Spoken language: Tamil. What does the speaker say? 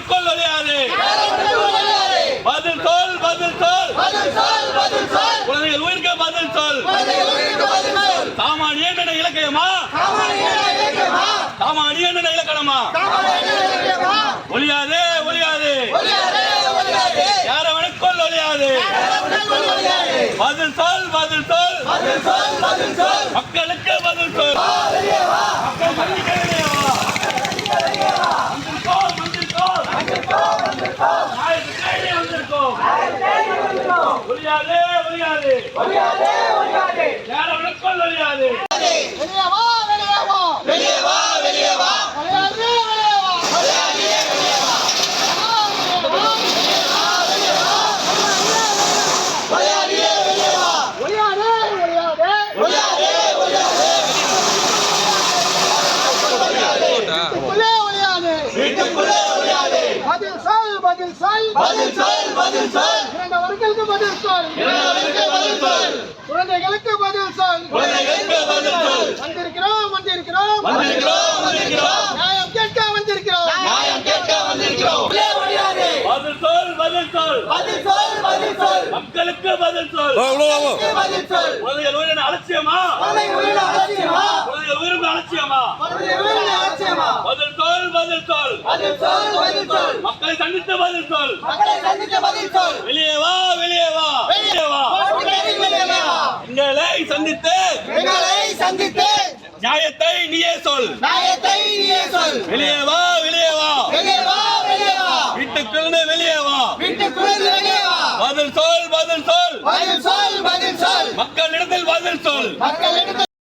யாரவனுக்குள் ஒளியாது பதில் சொல் பதில் சொல். குழந்தைகள் உயிருக்கு பதில் சொல். சாமானியன் என்ற இலக்கியமா? சாமானியன் என்ற இலக்கணமா? ஒளியாது ஒளியாது யாரவனுக்குள் ஒளியாது பதில் சொல் பதில் சொல். மக்களுக்கு யாரவனுக்குள் ஒளியாது வெளியே வா வெளியே வா. வெளியே வா வெளியே வா. ஒளியாதே வீட்டுக்குள்ளே ஒளியாதே பதில் சொல். பதில் பதில் சொல் குழந்தைகளுக்கு பதில் சொல் வந்திருக்கிறோம் வந்திருக்கிறோம் நியாயம் கேட்க வந்திருக்கிறோம் பதில் சொல் மக்களுக்கு பதில் சொல் குழந்தைகள் உயிரின அலட்சியமா குழந்தைகள் உயிருக்கு அலட்சியமா பதில் சொல் பதில் சொல் மக்களை சந்தித்து பதில் சொல் வெளியே வா வெளியே வா வெளியே வா எங்களை சந்தித்து சந்தித்து நியாயத்தை நீயே சொல். நாயத்தை நீயே சொல். வெளியே வா வெளியே வா. வெளியே வா வெளியே வா. வீட்டுக்குள்ளே வெளியே வா. வீட்டுக்குள் வெளியே வா. பதில் சொல் பதில் சொல். பதில் சொல் பதில் சொல். மக்களிடத்தில்